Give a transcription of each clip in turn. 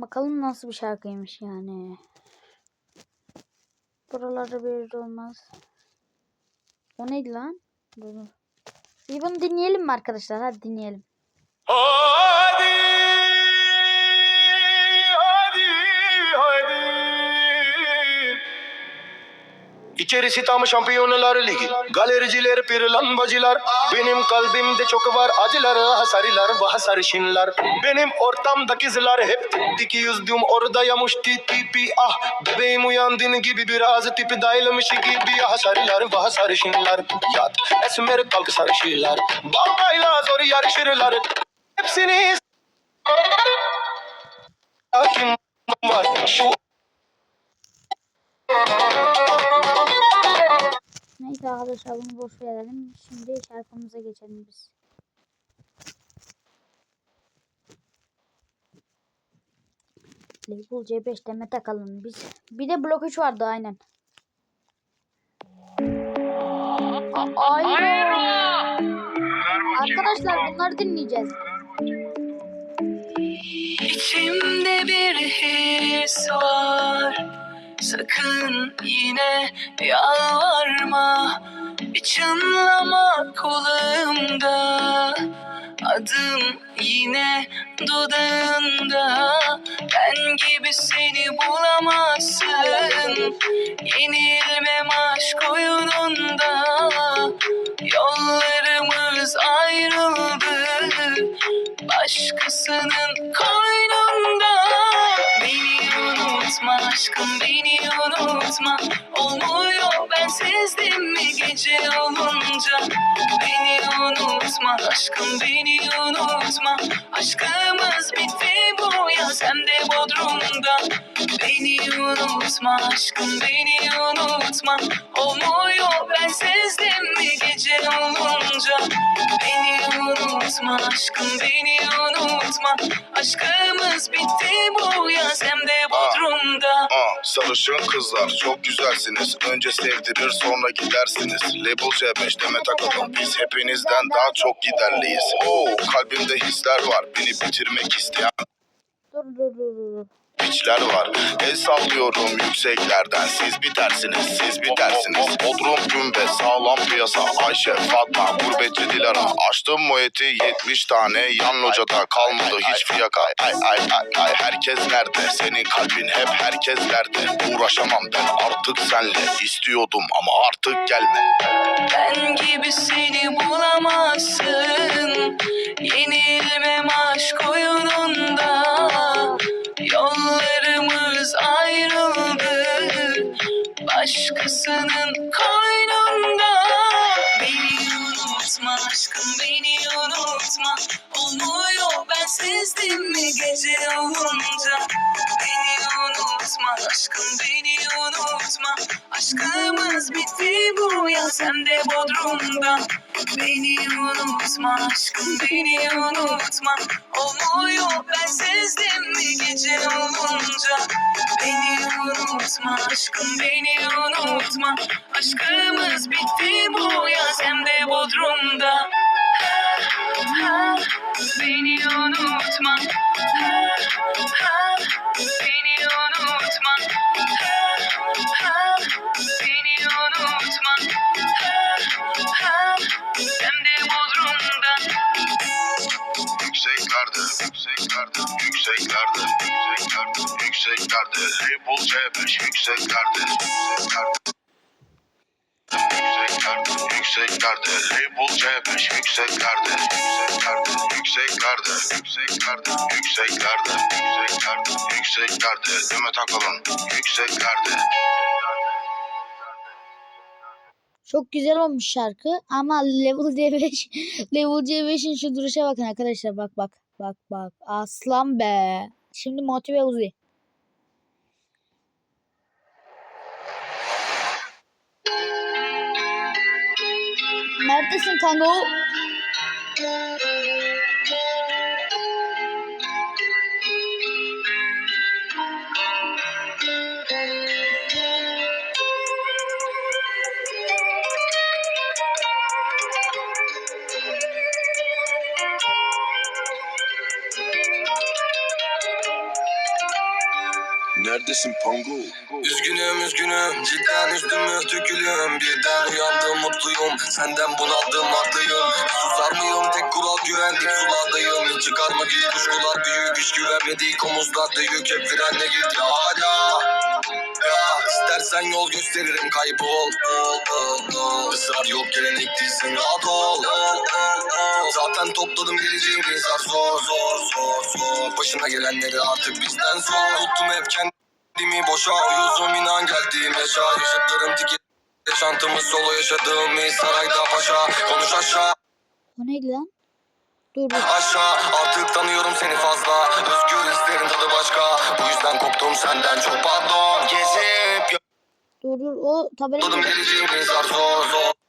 Bakalım nasıl bir şarkıymış yani. Buralarda bir olmaz. O neydi lan? Dur. İyi bunu dinleyelim mi arkadaşlar? Hadi dinleyelim. Hadi, İçerisi tam şampiyonlar ligi. Galericiler pirlambacılar Benim kalbimde çok var acılar Hasarılar ve hasarışınlar Benim ortamdaki kızlar hep Tiki yüzdüm. Orada yamıştı tipi Ah bebeğim uyandın gibi biraz tipi dayılmış gibi. Hasarılar ve hasarışınlar Yat esmer kalk sarışırlar Babayla zor yarışırlar. Hepsini Kim var. Şu Neyse arkadaşlar bunu boş verelim. Şimdi şarkımıza geçelim biz. Label C5 deme takalım biz. Bir de blok 3 vardı aynen. Aynen. Arkadaşlar bunları dinleyeceğiz. İçimde bir his var Sakın yine yalvarma Bir çınlama kolumda Adım yine dudağında. Ben gibi seni bulamazsın. Yenilmem aşk oyununda. Yollarımız ayrıldı. Başkasının koynunda aşkım beni unutma. Olmuyor bensizdim mi gece olunca? Beni unutma. Aşkım beni unutma. Aşkımız bitti bu yaz hem de Bodrum'da Beni unutma aşkım beni unutma Olmuyor bensizdim mi gece olunca Beni unutma aşkım beni unutma Aşkımız bitti bu yaz hem de Bodrum'da Aa, sarışın kızlar çok güzelsiniz. Önce sevdirir sonra gidersiniz. Label C5 deme takalım. Biz hepinizden daha çok giderliyiz. Oo, kalbimde hisler var. Beni bitirmek isteyen Dur dur dur dur. Piçler var. El sallıyorum yükseklerden. Siz bitersiniz, siz bitersiniz. Bodrum Gümbe, sağlam piyasa. Ayşe, Fatma, gurbetçi Dilara. Açtım muheti 70 tane. Yan locada kalmadı hiç fiyaka. Ay ay ay ay herkes nerede? Senin kalbin hep herkeslerde. Uğraşamam ben artık senle. İstiyordum ama artık gelme. Ben gibi seni bulamazsın Aşkımız bitti bu yaz hem de Bodrum'da. Beni unutma aşkım beni unutma. Olmuyor bensizdim mi gece olunca. Beni unutma aşkım beni unutma. Aşkımız bitti bu yaz hem de Bodrum'da. Beni unutma. Beni yükseklerde, yükseklerde. Yükseklerde, yükseklerde, label C5 yükseklerde, yükseklerde, yükseklerde, yükseklerde, yükseklerde, yükseklerde, yükseklerde, Demet Akalın, yükseklerde. Çok güzel olmuş şarkı ama Level C5 Level C5'in şu duruşa bakın arkadaşlar bak bak bak bak aslan be. Şimdi motive Uzi. Neredesin kanka? Neredesin Pango? Üzgünüm üzgünüm. Cidden üzdüm tükülüm Birden uyandım mutluyum. Senden bunaldım haklıyım. Susar mıyım tek kural güvenlik. Sulardayım. Çıkarma git kuşkular? Büyük hiç güvenmedik omuzlarda yük hep frenle ya hala. Ya istersen yol gösteririm. Kaybol Israr yok gelenek değilsin. Rahat ol Zaten topladım geleceğimi zar zor zor zor zor. Başına gelenleri artık bizden sor Tuttum hep kendimi boşa uyuzum. İnan geldiğim yaşa Yaşadığım tiki yaşantımı solo yaşadığım bir sarayda paşa. Konuş aşağı. O neydi lan? Dur dur. aşağı Artık tanıyorum seni fazla. Özgür hislerin tadı başka. Bu yüzden koptum senden çok pardon. Gezip Dur dur. O tabela geleceğimi zar zor zor zor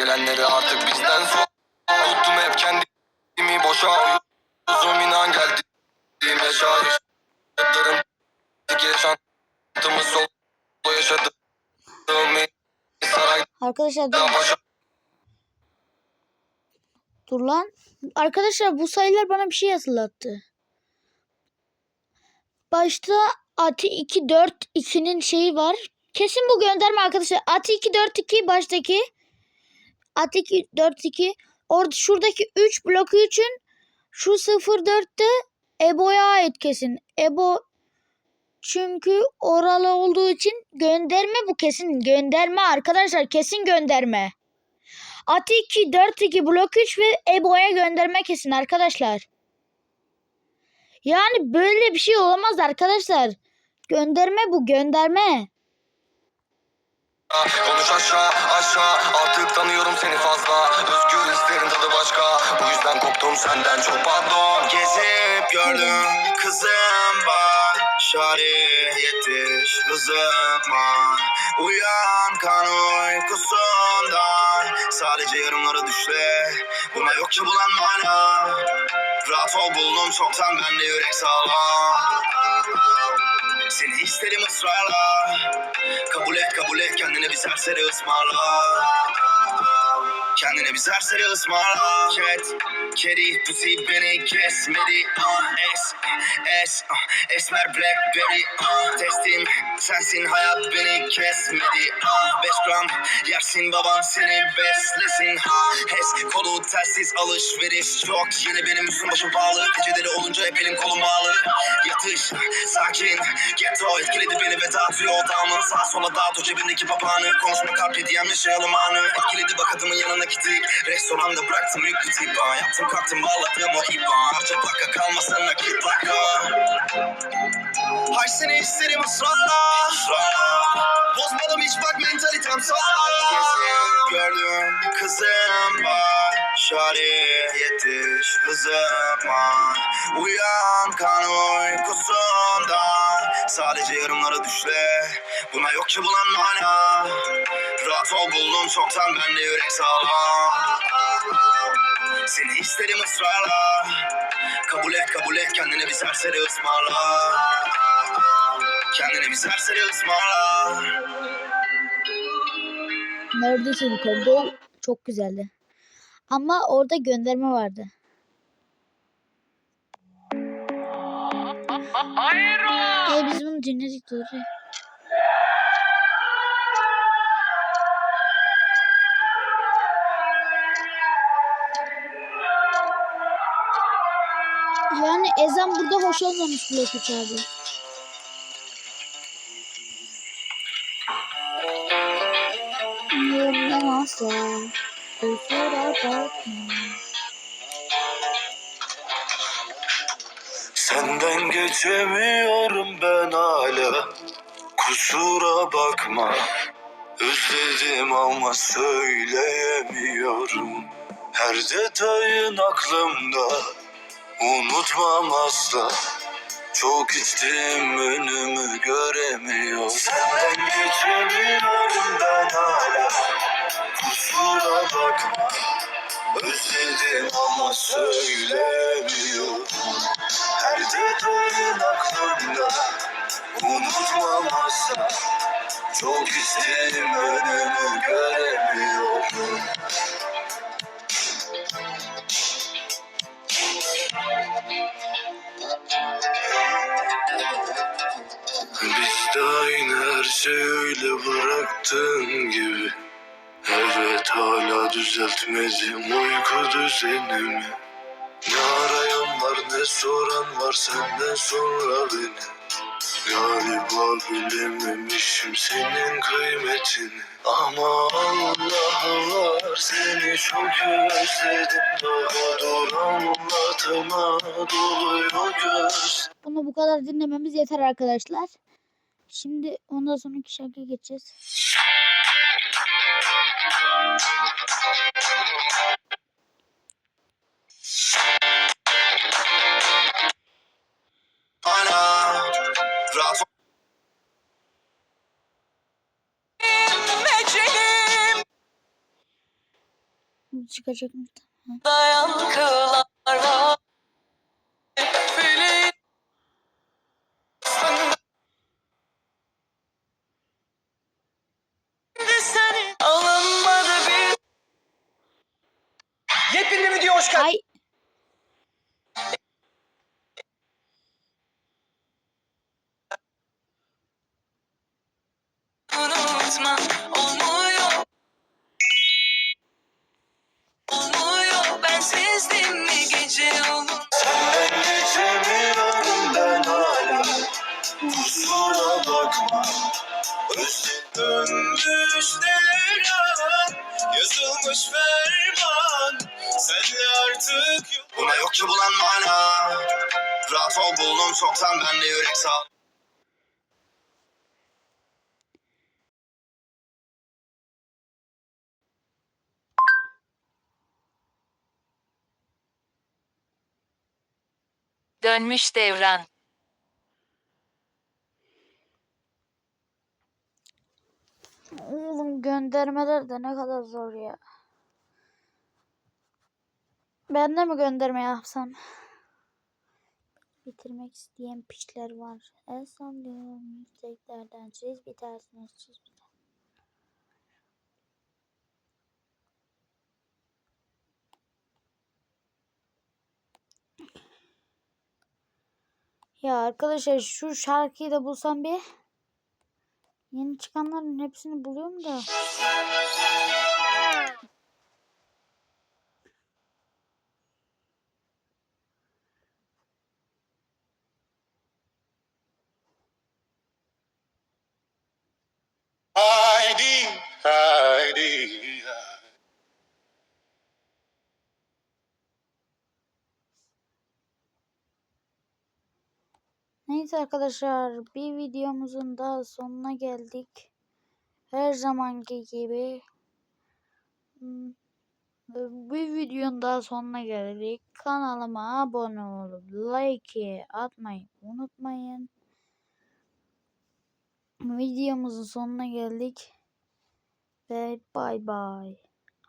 gelenleri artık bizden sor Tuttum hep kendimi boşa Uzun inan geldiğim yaşa Yaşadığım tek yaşantımı solo yaşadığım bir sarayda Arkadaşlar dur. Dur lan. Arkadaşlar bu sayılar bana bir şey hatırlattı. Başta Ati 2 4 2'nin şeyi var. Kesin bu gönderme arkadaşlar. Ati 2 4 2 baştaki. Ati 2 4 2. Orada şuradaki 3 blok 3'ün şu 0 4'te Ebo'ya ait kesin. Ebo çünkü oralı olduğu için gönderme bu kesin. Gönderme arkadaşlar kesin gönderme. Ati 2, 4 2, blok 3 ve Ebo'ya gönderme kesin arkadaşlar. Yani böyle bir şey olamaz arkadaşlar. Gönderme bu gönderme. Konuş aşağı aşağı. Artık tanıyorum seni fazla. Özgür hislerin tadı başka. Bu yüzden koptum senden çok pardon. Gezip gördüm kızım Başarı yetiş hızıma. Uyan kan uykusundan. Sadece yarımları düşle. Buna yok ki bulan mana. Rahat ol buldum çoktan. Bende yürek sağlam Seni isterim ısrarla. Kabul et kabul et kendine bir serseri ısmarla Kendine bir serseri ısmarla Ket, kedi, pussy beni kesmedi. Ah, Es, es, ah, esmer blackberry. Ah, Testim sensin hayat beni kesmedi. Ah, Beş gram yersin baban seni beslesin. Ha, Hes, kolu telsiz alışveriş. Çok Yine benim üstüm başım pahalı. Geceleri olunca hep elim kolum bağlı. Yatış, sakin, ghetto. Etkiledi beni ve dağıtıyor odamı. Sağa sola dağıt o cebindeki papağanı. Konuşma kalp hediyem yaşayalım anı. Etkiledi bak adımın yanına gittik Restoranda bıraktım. Yüklü tipa. Yaptım kalktım bağladım o ipa Harca plaka kalmasın nakit plaka. Hay seni isterim ısrarla. Bozmadım hiç bak mentalitem sağlam gördüm kızım Başarı yetiş hızıma. Uyan kan uykusundan Sadece yarımları düşle. Buna yok ki bulan mana Ol buldum çoktan bende yürek sağlam Seni isterim ısrarla Kabul et kabul et kendine bir serseri ısmarla Kendine bir serseri ısmarla Neredesin Kongo? Çok güzeldi. Ama orada gönderme vardı. E biz bunu dinledik doğru. Yani ezan burada hoş olmamış 3 abi. Asla kusura bakma. Senden geçemiyorum ben hala. Kusura bakma. Özledim ama söyleyemiyorum. Her detayın aklımda Unutmam asla. Çok içtim önümü göremiyorum. Senden geçemiyorum ben hala. Kusura bakma. Özledim ama söylemiyorum. Her detayın aklımda Unutmam asla. Çok isterim önümü göremiyorum Biz de aynı her şeyi öyle bıraktığın gibi. Evet hala düzeltmedim uyku düzenimi. Ne arayan var ne soran var senden sonra beni. Galiba bilememişim senin kıymetini Ama Allah var seni çok özledim Daha dur anlatıma doluyor göz Bunu bu kadar dinlememiz yeter arkadaşlar. Şimdi ondan sonraki şarkıya geçeceğiz. Bu çıkacak mı? Yankılar var Fili Seni alınmadı bir Yepyeni bir video hoş. Ay unutma yok Buna yok ki bulan mana Rahat ol buldum çoktan bende yürek sağ Dönmüş devran. oğlum göndermeler de ne kadar zor ya. Ben de mi gönderme yapsam? Bitirmek isteyen piçler var. El sallıyorum yükseklerden. Siz bitersiniz. Siz. Ya arkadaşlar şu şarkıyı da bulsam bir. Yeni çıkanların hepsini buluyorum da. Neyse arkadaşlar bir videomuzun daha sonuna geldik. Her zamanki gibi hmm, bir videonun daha sonuna geldik. Kanalıma abone olup like atmayı unutmayın. Videomuzun sonuna geldik. Then bye bye.